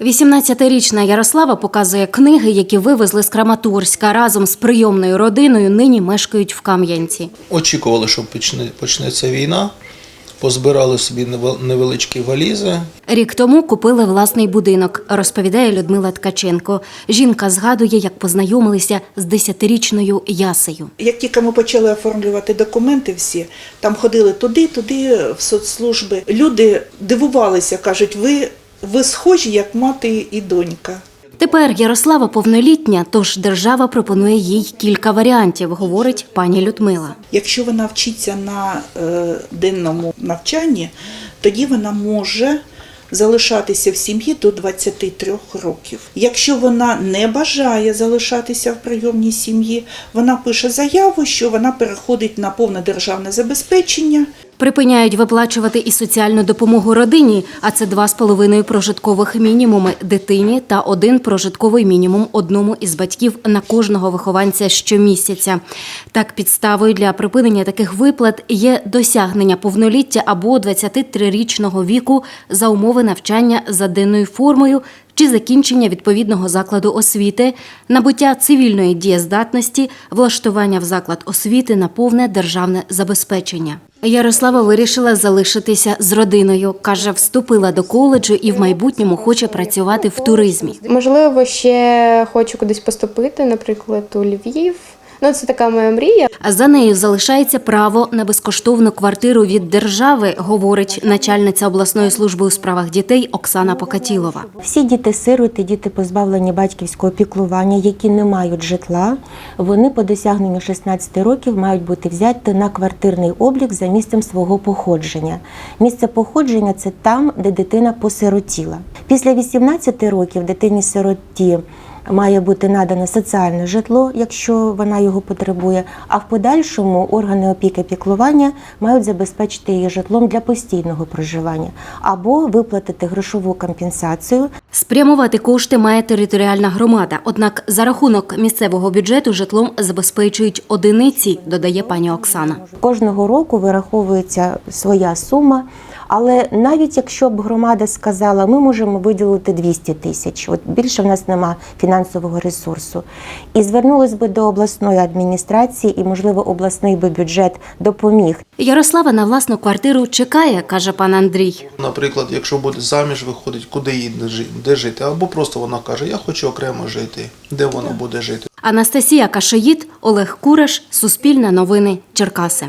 18-річна Ярослава показує книги, які вивезли з Краматорська. Разом з прийомною родиною нині мешкають в Кам'янці. Очікували, що почне, почнеться війна. Позбирали собі невеличкі валізи. Рік тому купили власний будинок, розповідає Людмила Ткаченко. Жінка згадує, як познайомилися з 10-річною Ясею. Як тільки ми почали оформлювати документи всі, там ходили туди, туди, в соцслужби. Люди дивувалися, кажуть, ви, ви схожі, як мати і донька. Тепер Ярослава повнолітня, тож держава пропонує їй кілька варіантів, говорить пані Людмила. Якщо вона вчиться на е, денному навчанні, тоді вона може залишатися в сім'ї до 23 років. Якщо вона не бажає залишатися в прийомній сім'ї, вона пише заяву, що вона переходить на повне державне забезпечення. Припиняють виплачувати і соціальну допомогу родині, а це два з половиною прожиткових мінімуми дитині та один прожитковий мінімум одному із батьків на кожного вихованця щомісяця. Так, підставою для припинення таких виплат є досягнення повноліття або 23-річного віку за умови навчання за денною формою чи закінчення відповідного закладу освіти, набуття цивільної дієздатності, влаштування в заклад освіти на повне державне забезпечення. Ярослава вирішила залишитися з родиною. каже, вступила до коледжу і в майбутньому хоче працювати в туризмі. Можливо, ще хочу кудись поступити, наприклад, у Львів. Ну, це така моя мрія. А за нею залишається право на безкоштовну квартиру від держави, говорить начальниця обласної служби у справах дітей Оксана Покатілова. Всі діти-сироти, діти позбавлені батьківського піклування, які не мають житла, вони по досягненню 16 років мають бути взяті на квартирний облік за місцем свого походження. Місце походження це там, де дитина посиротіла. Після 18 років дитині-сироті має бути надане соціальне житло, якщо вона його потребує. А в подальшому органи опіки піклування мають забезпечити її житлом для постійного проживання або виплатити грошову компенсацію Спрямувати кошти має територіальна громада. Однак за рахунок місцевого бюджету житлом забезпечують одиниці, додає пані Оксана. Кожного року вираховується своя сума. Але навіть якщо б громада сказала, ми можемо виділити 200 тисяч, от більше в нас нема фінансового ресурсу, і звернулись би до обласної адміністрації, і можливо обласний би бюджет допоміг. Ярослава на власну квартиру чекає, каже пан Андрій. Наприклад, якщо буде заміж виходить, куди їй де жити, або просто вона каже, я хочу окремо жити. Де вона буде жити? Анастасія Кашоїд, Олег Кураш, Суспільне новини, Черкаси.